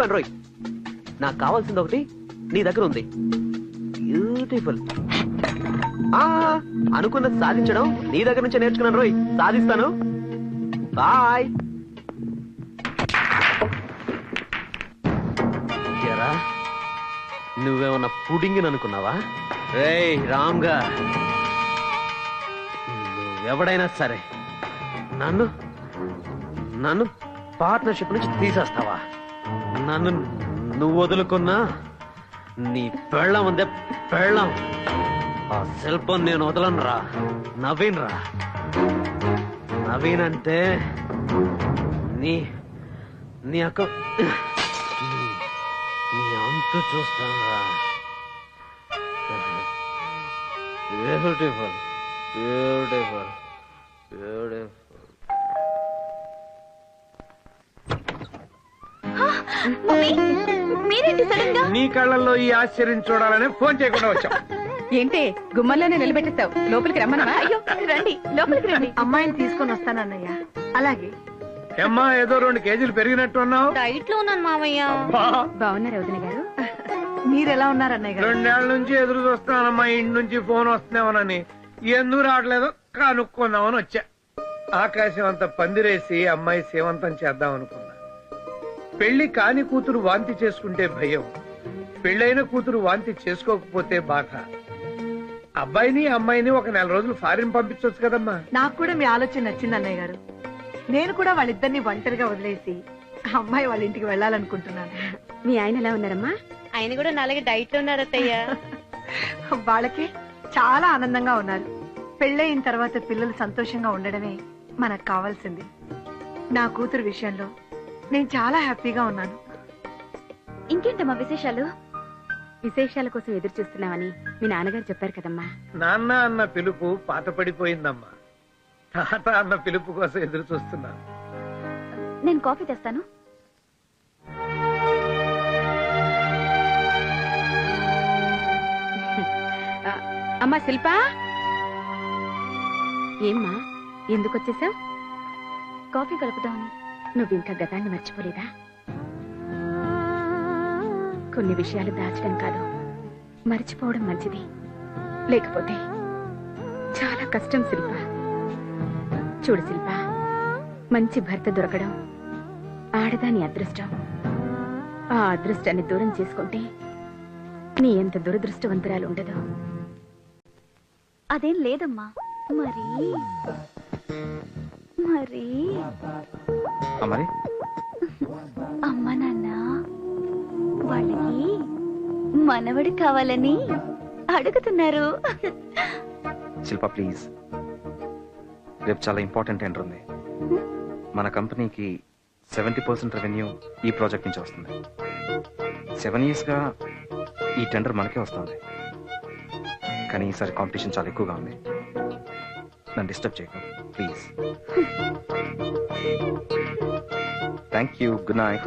పని రోయ్ నాకు కావాల్సింది ఒకటి నీ దగ్గర ఉంది బ్యూటిఫుల్ అనుకున్నది సాధించడం నీ దగ్గర నుంచే నేర్చుకున్నాను రోయ్ సాధిస్తాను బాయ్ నువ్వేమన్నా పుడింగ్ అనుకున్నావా రే గా ఎవడైనా సరే నన్ను నన్ను పార్ట్నర్షిప్ నుంచి తీసేస్తావా నన్ను నువ్వు వదులుకున్నా నీ పెళ్ళం ఉందే పెళ్ళం ఆ శిల్పం నేను వదలను రా నవీన్ రా నవీన్ అంటే నీ నీ అక్క నీ అంతు చూస్తాను రా బ్యూటిఫుల్ బ్యూటిఫుల్ బ్యూటిఫుల్ నీ కళ్ళల్లో ఈ ఆశ్చర్యం చూడాలని ఫోన్ చేయకుండా వచ్చాం ఏంటి గుమ్మల్లోనే నిలబెట్టేస్తావు లోపలికి రమ్మనా అయ్యో రండి లోపలికి రండి అమ్మాయిని తీసుకొని వస్తానన్నయ్య అలాగే అమ్మా ఏదో రెండు కేజీలు పెరిగినట్టు ఉన్నావు డైట్ లో ఉన్నాను మామయ్య బాగున్నారు వదిన గారు మీరెలా ఉన్నారు అన్నయ్య గారు రెండేళ్ల నుంచి ఎదురు చూస్తున్నానమ్మా ఇంటి నుంచి ఫోన్ వస్తున్నామనని ఎందుకు రావట్లేదు కనుక్కుందామని వచ్చా ఆకాశం అంత పందిరేసి అమ్మాయి సేవంతం చేద్దాం అనుకున్నా పెళ్లి కాని కూతురు వాంతి చేసుకుంటే భయం పెళ్ళైన కూతురు వాంతి చేసుకోకపోతే బాధ అబ్బాయిని అమ్మాయిని ఒక నెల రోజులు ఫారిన్ పంపించవచ్చు కదమ్మా నాకు కూడా మీ ఆలోచన నచ్చింది అన్నయ్య గారు నేను కూడా వాళ్ళిద్దరిని ఒంటరిగా వదిలేసి అమ్మాయి వాళ్ళ ఇంటికి వెళ్ళాలనుకుంటున్నాను మీ ఆయన ఎలా ఉన్నారమ్మా ఆయన కూడా నాలుగే డైట్ లో ఉన్నారు అత్తయ్య వాళ్ళకి చాలా ఆనందంగా ఉన్నారు పెళ్ళయిన తర్వాత పిల్లలు సంతోషంగా ఉండడమే మనకు కావాల్సింది నా కూతురు విషయంలో నేను చాలా హ్యాపీగా ఉన్నాను ఇంకేంటమ్మా విశేషాలు విశేషాల కోసం ఎదురు చూస్తున్నామని మీ నాన్నగారు చెప్పారు కదమ్మా నాన్న అన్న పిలుపు పాత పడిపోయిందమ్మా తాత అన్న పిలుపు కోసం ఎదురు చూస్తున్నా నేను కాఫీ తెస్తాను అమ్మా శిల్ప ఏమ్మా ఎందుకు వచ్చేసావు కాఫీ కలుపుతామని నువ్వు ఇంకా గతాన్ని మర్చిపోలేదా కొన్ని విషయాలు దాచడం కాదు మర్చిపోవడం మంచిది లేకపోతే చాలా కష్టం శిల్ప చూడు శిల్ప మంచి భర్త దొరకడం ఆడదాని అదృష్టం ఆ అదృష్టాన్ని దూరం చేసుకుంటే నీ ఎంత దురదృష్టవంతురాలు ఉండదు అదేం లేదమ్మా మరి మరి మరి అమ్మ నాన్న వాళ్ళకి మనవడు కావాలని అడుగుతున్నారు శిల్ప ప్లీజ్ రేపు చాలా ఇంపార్టెంట్ ఎంటర్ ఉంది మన కంపెనీకి సెవెంటీ పర్సెంట్ రెవెన్యూ ఈ ప్రాజెక్ట్ నుంచి వస్తుంది సెవెన్ ఇయర్స్గా ఈ టెండర్ మనకే వస్తుంది కానీ ఈసారి కాంపిటీషన్ చాలా ఎక్కువగా ఉంది నన్ను డిస్టర్బ్ చేయకు please thank you good night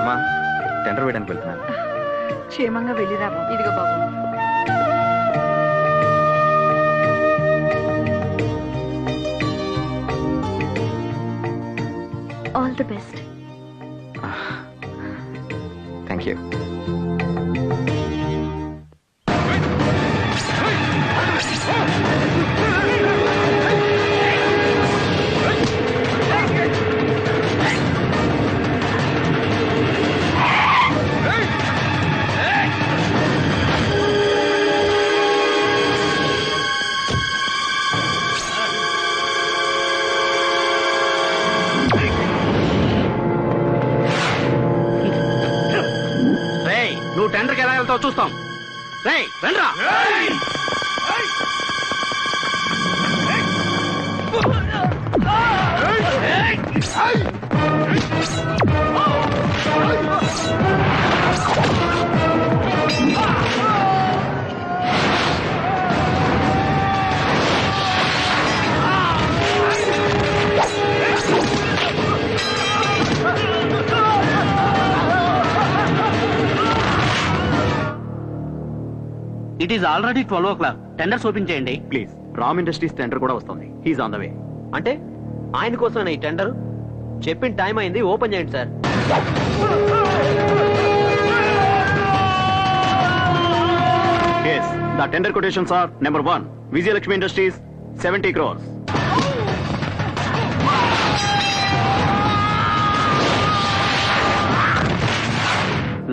అమ్మా టెండర్ వేయడానికి వెళ్తున్నాను క్షేమంగా వెళ్ళిరా బాబు. ఇదిగో బాబు the best. నువ్వు టెండర్కి ఎలా వెళ్తావు చూస్తాం రే రండ్రా Hey! It is already twelve o'clock tenders open చేయండి ప్లీజ్ రామ్ ఇండస్ట్రీస్ టెండర్ కూడా వస్తుంది హీస్ ఆన్ ద వే అంటే ఆయన కోసం ఈ టెండర్ చెప్పిన టైం అయింది ఓపెన్ చేయండి sir the tender quotations are number one Vijayalakshmi industries seventy crores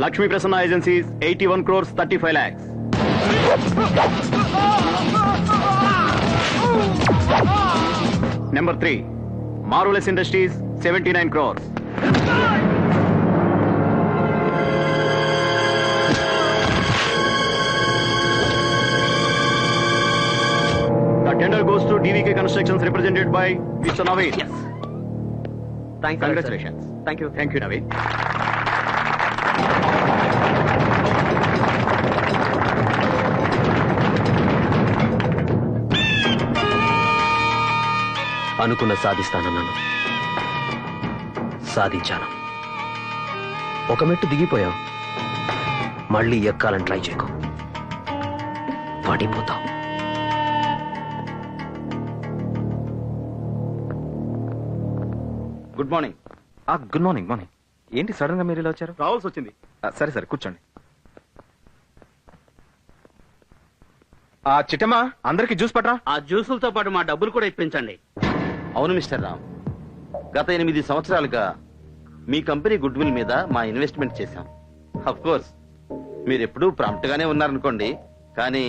Lakshmi Prasanna agencies eighty one crores thirty five lakhs Number 3, Marvelous Industries, 79 crores. The tender goes to DVK Constructions, represented by Mr. Naveed. Yes. Thanks. Congratulations. Sir. Thank you. Thank you, Naveed. అనుకున్న సాధిస్తానన్నాను సాధించాను ఒక మెట్టు దిగిపోయావు మళ్ళీ ఎక్కాలని try చేయకు పడిపోతావు good morning ఆ good morning morning ఏంటి sudden గా మీరు ఇలా వచ్చారు రావాల్సి వచ్చింది సరే సరే కూర్చోండి ఆ చిట్టమ్మా అందరికి జ్యూస్ పట్టరా ఆ జ్యూసులతో పాటు మా డబ్బులు కూడా ఇప్పించండి అవును మిస్టర్ రామ్ గత ఎనిమిది సంవత్సరాలుగా మీ కంపెనీ గుడ్ విల్ మీద మా ఇన్వెస్ట్మెంట్ చేశాం కోర్స్ మీరు ఎప్పుడూ గానే ఉన్నారనుకోండి కానీ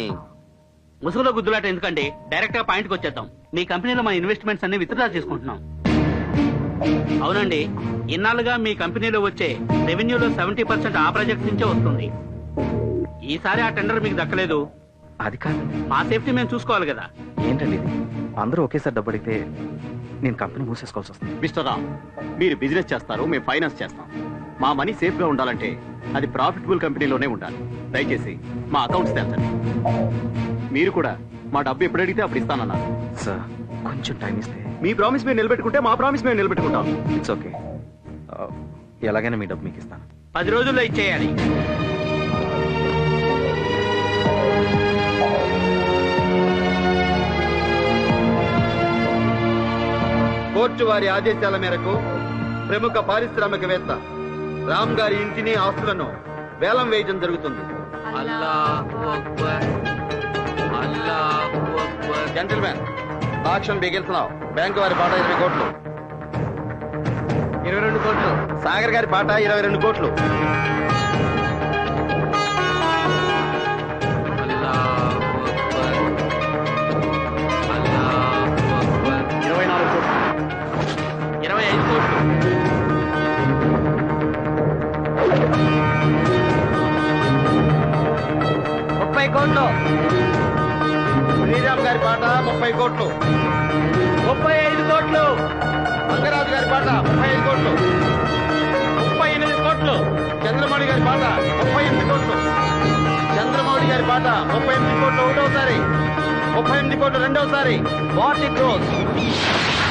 ముసుగులో గుద్దులాట ఎందుకండి డైరెక్ట్ గా పాయింట్కి వచ్చేద్దాం మీ కంపెనీలో మా ఇన్వెస్ట్మెంట్స్ అన్ని విత్డ్రా చేసుకుంటున్నాం అవునండి ఇన్నాళ్ళుగా మీ కంపెనీలో వచ్చే రెవెన్యూలో సెవెంటీ పర్సెంట్ ఆ ప్రాజెక్ట్ నుంచే వస్తుంది ఈసారి ఆ టెండర్ మీకు దక్కలేదు అది కాదు మా సేఫ్టీ మేము చూసుకోవాలి కదా ఏంటండి అందరూ ఒకేసారి డబ్బు అడిగితే నేను కంపెనీ మూసేసుకోవాల్సి వస్తుంది మిస్టర్ రామ్ మీరు బిజినెస్ చేస్తారు మేము ఫైనాన్స్ చేస్తాం మా మనీ సేఫ్ గా ఉండాలంటే అది ప్రాఫిటబుల్ కంపెనీలోనే ఉండాలి దయచేసి మా అకౌంట్స్ తెలుసండి మీరు కూడా మా డబ్బు ఎప్పుడు అడిగితే అప్పుడు ఇస్తానన్నారు సార్ కొంచెం టైం ఇస్తే మీ ప్రామిస్ మేము నిలబెట్టుకుంటే మా ప్రామిస్ మేము నిలబెట్టుకుంటాం ఇట్స్ ఓకే uh, ఎలాగైనా మీ డబ్బు మీకు ఇస్తాను పది రోజుల్లో ఇచ్చేయాలి కోర్టు వారి ఆదేశాల మేరకు ప్రముఖ పారిశ్రామికవేత్త రామ్ గారి ఇంటిని ఆస్తులను వేలం వేయడం జరుగుతుంది జెంటల్మెన్ ఆక్షన్ బ్యాంకు వారి పాట ఇరవై కోట్లు ఇరవై రెండు కోట్లు సాగర్ గారి పాట ఇరవై రెండు కోట్లు ముప్పై ఐదు కోట్లు రంగరాజు గారి పాట ముప్పై ఐదు కోట్లు ముప్పై ఎనిమిది కోట్లు చంద్రమౌళి గారి పాట ముప్పై ఎనిమిది కోట్లు చంద్రమౌళి గారి పాట ముప్పై ఎనిమిది కోట్లు ఒకటోసారి ముప్పై ఎనిమిది కోట్లు రెండోసారి ఫార్టీ క్రోస్